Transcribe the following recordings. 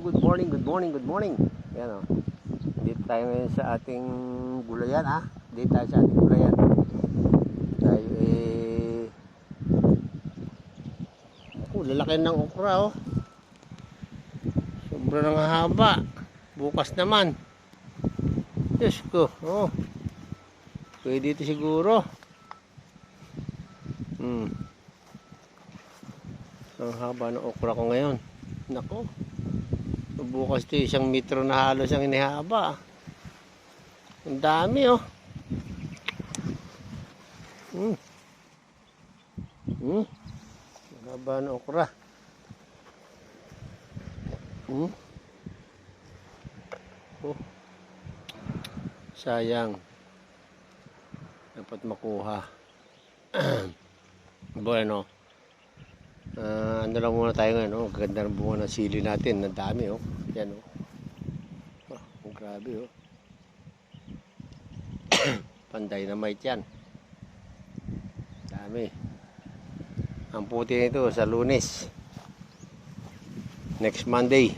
good morning, good morning, good morning. Yan o. Dito tayo ngayon sa ating gulayan ha. Dito tayo sa ating gulayan. Tayo eh... Oh, lalaki ng okra oh. Sobrang haba. Bukas naman. Diyos ko. Oh. Pwede ito siguro. Hmm. Ang haba ng okra ko ngayon. Nako. Bukas ito isang metro na halos ang inihaba. Ang dami oh. Hmm. Hmm. Haba ng okra. Hmm. Oh. Sayang. Dapat makuha. bueno. Ah, ano lang muna tayo ngayon, oh. Ganda ng bunga ng sili natin. Ang dami, oh. Yan, oh. Oh, grabe, oh. Panday na might yan. Dami. Ang puti nito sa lunes. Next Monday.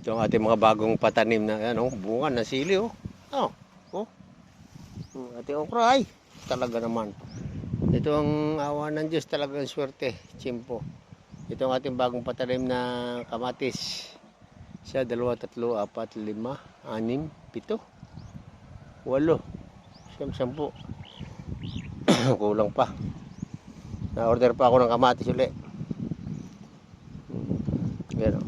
Ito ang ating mga bagong patanim na, ano, bunga ng sili, oh. Oh, oh. Ang ating okra, ay. Talaga naman. Ito ang awa ng Diyos talagang swerte, chimpo. Ito ang ating bagong patalim na kamatis. Siya, dalawa, tatlo, apat, lima, anim, pito, walo, siyam, sampu. Kulang pa. Na-order pa ako ng kamatis uli. Yan o.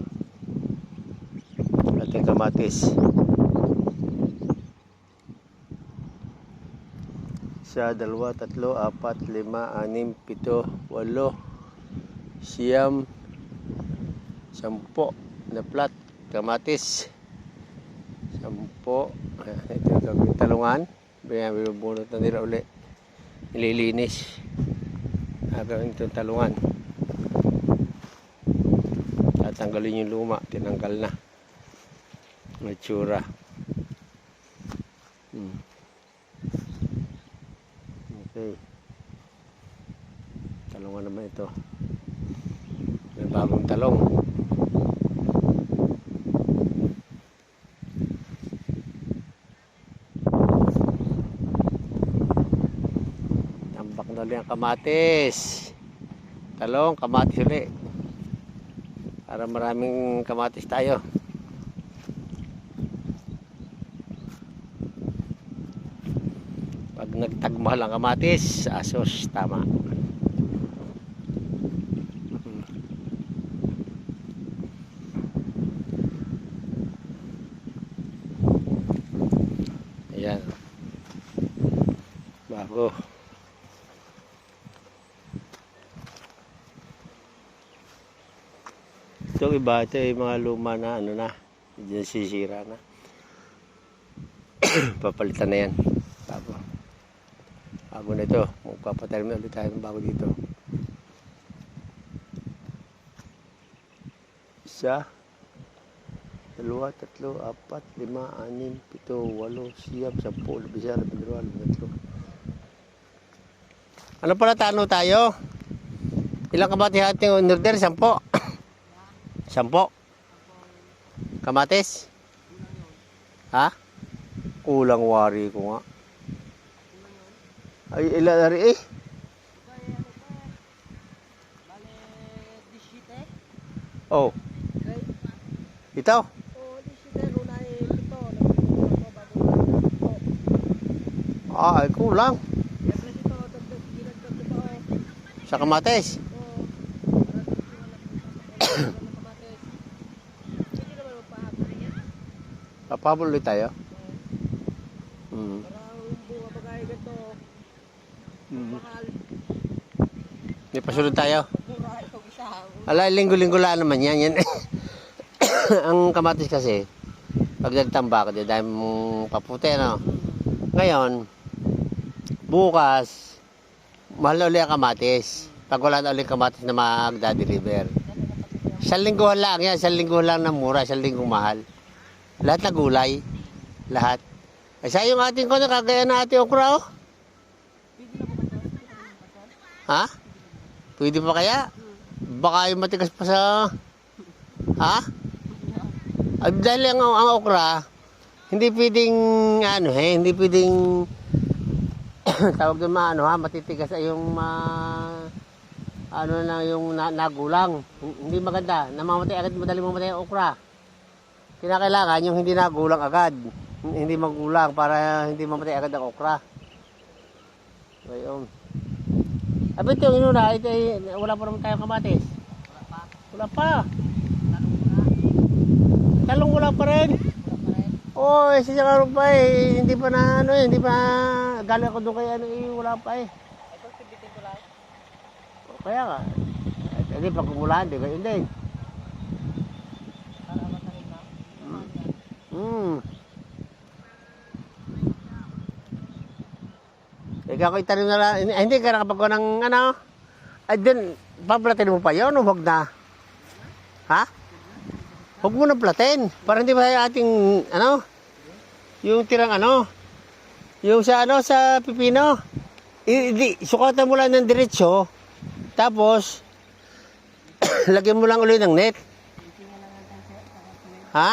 Ating kamatis. Isa, dalawa, tatlo, apat, lima, anim, pito, walo, siyam, sampo na plat, kamatis, sampo, ayan, ito yung talungan, bayan, bibubunot na nila uli, nililinis, gagawin itong talungan, tatanggalin yung luma, tinanggal na, may tsura, hmm. Okay. Talungan naman ito. May bagong talong. Tambak na ulit ang kamatis. Talong, kamatis ulit. Para maraming kamatis tayo. Pag nagtagmahal ang kamatis, asos, tama. Ayan. Bago. Ito iba, ito yung mga luma na ano na, diyan sisira na. Papalitan na yan. Bago. Bago na ito. Magpapatalim na ulit tayo ng bago dito. Isa, dalawa, tatlo, apat, lima, anim, pito, walo, siyam, sampu, labisa, labindalawa, labintatlo. Ano pala tano tayo? Ilang kamati ating order? Sampo? Sampo? Kamatis? Ha? Kulang wari ko nga. Ay, ilan na rin eh. Bale, disite. Oh, Okay. ito. O, disite, runa eh, pito. Nagpipito ako bago pito. Ah, ay kulang. Sa kamatis. O, para dito na kamatis. Hindi naman magpahapon niya. Papabol ulit tayo. Mm. Para ang bunga bagay ganito, Mm. mahal. May pasunod tayo. Ala, linggo-linggo lang naman yan. yan. Ang kamatis kasi, pag nagtambak, di dahil mong paputi, no? Ngayon, bukas, mahal na uli ang kamatis. Pag wala na uli kamatis na magda-deliver. Isang linggo lang yan, isang linggo lang na mura, isang linggo mahal. Lahat na gulay, lahat. Ay, sa yung ating ko na kagaya na ating okra, oh. Ha? Pwede pa kaya? Baka yung matigas pa sa Ha? Ah, dahil ang, ang okra, hindi pwedeng, ano eh, hindi pwedeng, tawag doon ma, ano ha, matitigas ay yung ma, ano na yung na, nagulang. Hindi maganda. Namamatay agad, madali mamatay ang okra. Kinakailangan yung hindi nagulang agad. Hindi magulang para hindi mamatay agad ang okra. Ngayon. Abit yung inuna, ito ay, wala pa naman tayong kamatis. Wala pa. Wala pa. Talong wala pa rin. Rin. Oo, eh, siya karoon pa eh. Hindi pa na ano eh, hindi pa galing ako doon kay ano eh, wala pa eh. Ito, pibitin ko lang. Kaya nga, eh, hindi pa kumulaan, di ba. Para matarin na. Hmm. Ikaw ko itanim na lang, hindi- hindi ka nakapagawa ng ano, ay dun, paplatin mo pa yun o wag na? Ha? Huwag mo na platin, para hindi ba ating, ano, yung tirang ano, yung sa ano, sa pipino, I- di, sukatan mo lang ng diretsyo, tapos, lagyan mo lang ulit ng net. Ha?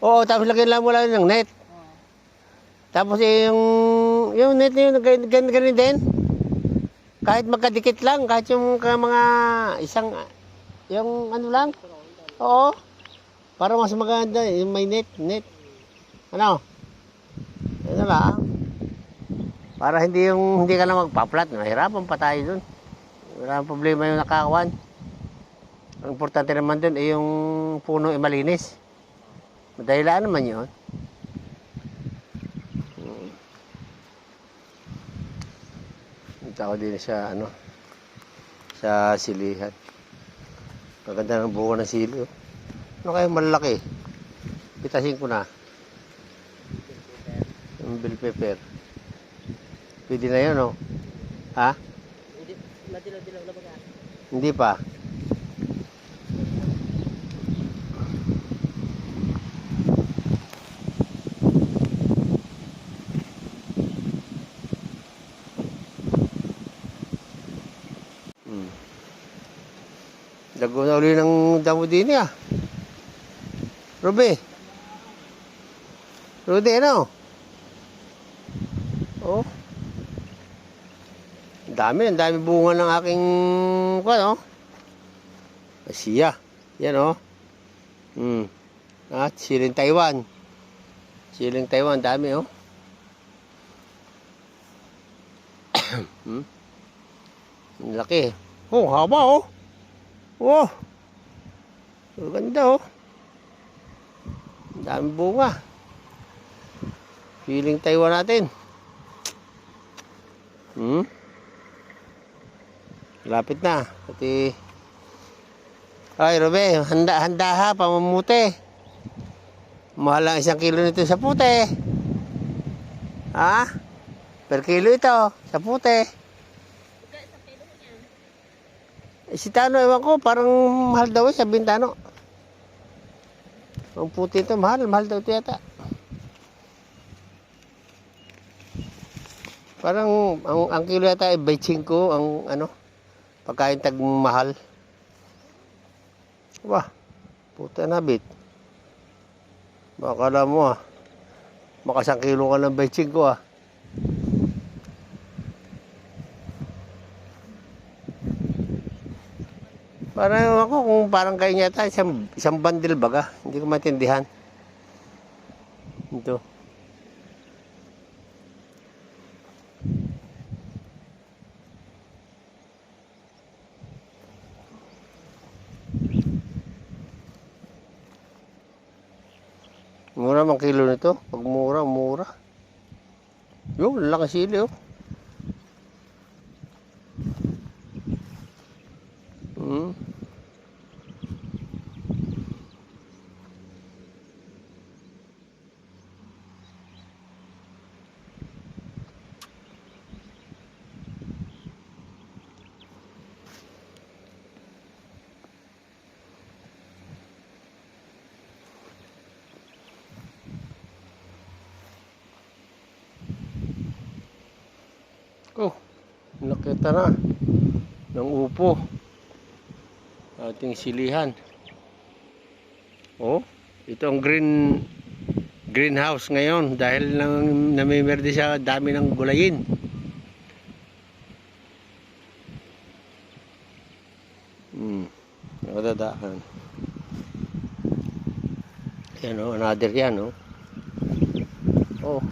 Oo, tapos lagyan lang mo lang ng net. Tapos yung, yung net yun, gan- gan- ganun din. Kahit magkadikit lang, kahit yung mga isang, yung ano lang. Oo. Para mas maganda, yung may net, net. Ano? Ano lang. Para hindi yung, hindi ka na magpa-flat, mahirapan pa tayo dun. Wala problema yung nakakuan. Ang importante naman dun ay yung puno ay malinis. Madahilaan naman yun. Punta ko din sa ano sa silihan. Maganda ng buko ng sili. oh. Ano kayo malaki? Pitasin ko na. Yung bell pepper. Pwede na yun, oh. Ha? Hindi, madilaw-dilaw na baga. Hindi pa. Hmm. Dago na uli ng damo din ah. Ruby. Rudy, ano? Oh. Ang dami, ang dami bunga ng aking ano? Asiya. Yan oh. Hmm. At siling Taiwan. Siling Taiwan, dami oh. hmm. Ang laki. Oh, haba oh. Oh. Ang ganda oh. Dami bunga. Siling Taiwan natin. Hmm. Lapit na. Pati ay, Robe, handa, handa ha, pamamute. Mahal ang isang kilo nito sa pute. Ha? Per kilo ito, sa pute. Eh, si Tano, ewan ko, parang mahal daw eh, sabihin Tano. Ang puti ito, mahal, mahal daw ito yata. Parang, ang, ang kilo yata ay 25, ang ano, pagkain tag mahal. Wah, puta na bit. Baka mo ah. Makasang kilo ka ng betching ko ah. Parang ako kung parang kayo yata isang, isang bundle baga. Hindi ko maintindihan. Ito. Mura mang kilo nito. Pag mura, mura. Yung laki sili oh. Oh, nakita na ng upo. ating silihan. Oh, ito ang green greenhouse ngayon dahil nang namimerde sa dami ng gulayin. Hmm, nakadadaan. Yan o, another yan o. Oh.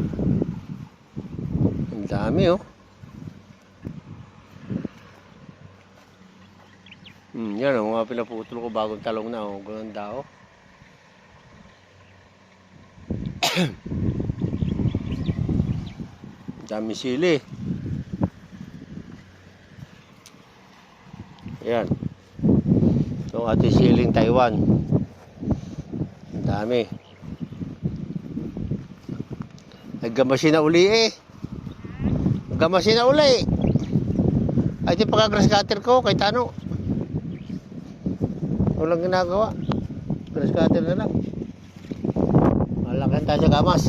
Ang dami oh. Hmm, yan o, mga pinaputol ko bagong talong na oh. Ganda oh. Dami sili. Yan. Itong ating siling Taiwan. Dami. Nagkamasin na uli eh. Nagkamasin na uli. Ay, ito yung pagka-grass cutter ko kay Tano. Walang ginagawa. Grass cutter na lang. Malakan tayo sa gamas.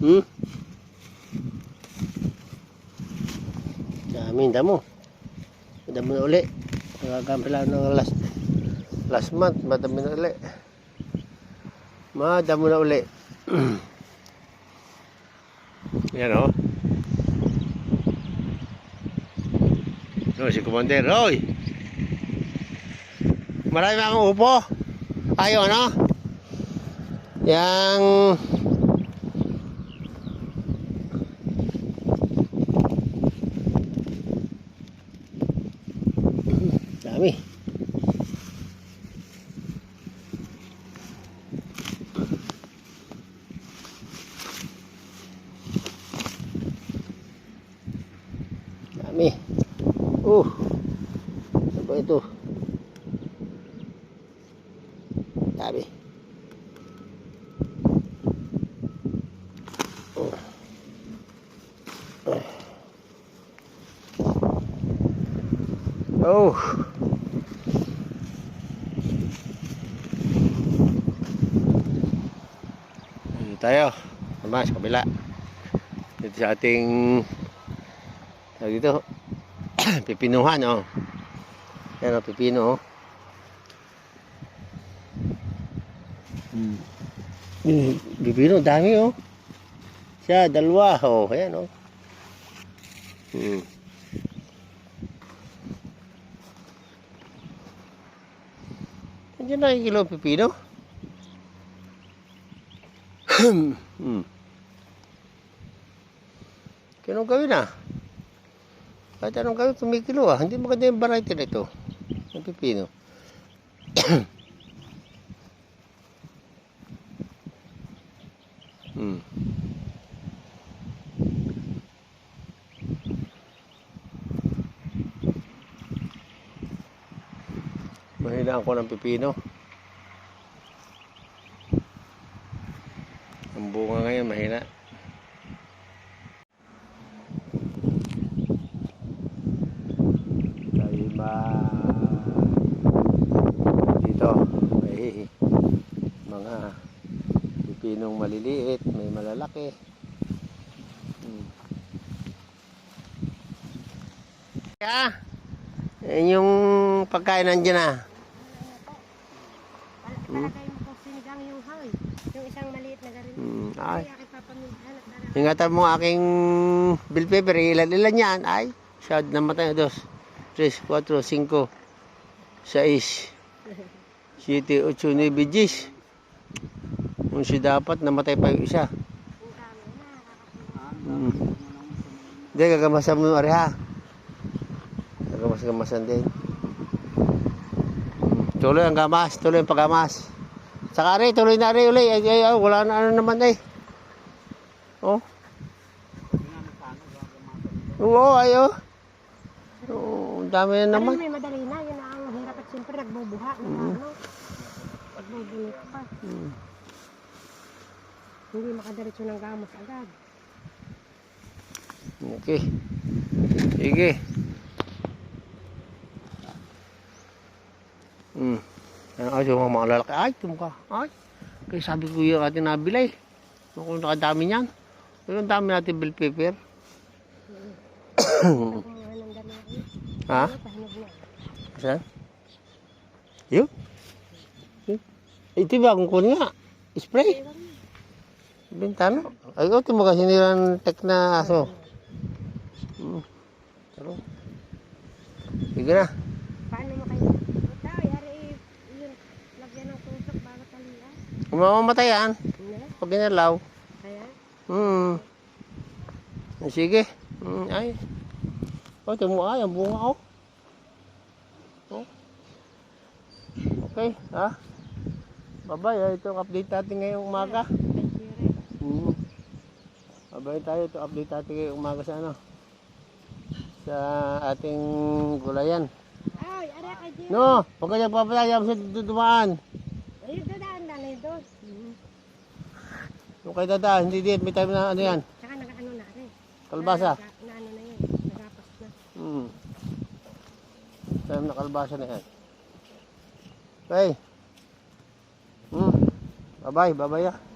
Hmm? Dami, damo. Damo na uli. Nagagampi lang ng last last month. Madami na uli. Madamo na uli. Yan o. No, si Commander. Hoy! Marami mga upo. Ayaw, ano? Yang... Dami. Dami. Uh. Ano ba ito? Dami. Oh. Oh. Dito tayo. Naman sa kabila. Dito sa ating dito. pipinuhan oh. Yan oh, pipino oh. Hmm. Hmm, Pipino, dami oh. Siya, dalawa oh. Ayan oh. Hmm. Nandiyan na yung kilo pipino. hmm. Kaya anong gawin ah? Kahit anong gawin, kumikilo ah. Hindi maganda yung variety na ito. Ng pipino. hmm. Mahina ako ng pipino. Ang bunga ngayon mahina. Ba dito may mga pipinong maliliit, may malalaki. Hmm. Yan yung pagkain nandiyan na. Palagay mo kung sinigang yung hay. Yung isang maliit na garin. Hmm. Ay, Kaya kay Papa Miguel. Ingatan mo aking bill paper. Ilan-ilan yan. Ay, siya namatay. Dos, tres, cuatro, cinco, sais, siete, ocho, nueve, diyes. Kung siya dapat, namatay pa yung isa. Hmm. Hindi, gagamasan mo yung ari ha. Gagamas-gamasan din. Hmm. Tuloy ang gamas, tuloy ang paggamas. Saka rin, tuloy na rin uli. Ay, ay, ay, wala na ano naman eh. Oh. Oo, ayo. Oo, dami na Naman. naman. may madali na. Yun ang hirap at siyempre nagbubuha. ng ano. Nagbubunit pa. Hmm. Hindi makadiretso ng gamos agad. Okay. Sige. Hmm. Ay, yung mga lalaki. Ay, tumka. Ay. Kaya sabi ko yung ating nabilay. Kung nakadami niyan. Yung dami natin bill paper. Ha? Saan? Yun? Ito ba kung kunin nga? Spray? Bintano? Ay, ito mo kasi nilang tek na aso. Hmm. Taro. Sige na. Paano mo kayo? Ito, yari yun. Lagyan ng tusok bago talian. Mamamatay yan. Hindi. Pag ginalaw. Hmm. Sige. Hmm. Ay. Oh, ito mo ay. Ang bunga oh. Oh. Okay. Ha? Ah. Ito ang update natin ngayong umaga. Hmm. Bye-bye tayo. Ito update natin ngayong umaga sa ano. Sa ating gulayan. Ay, ara ka dyan. No! Huwag kayong papayayam sa dumaan. Ayun, dadaan na na doon. Huwag kayo dadaan. Hindi din. May time na ano yan. Tsaka naka-ano na rin. Kalbasa. Na, na ano na yun. Nagapas na. Hmm. Time na kalbasa na yan. Okay. Hmm. Bye-bye. Bye-bye ah.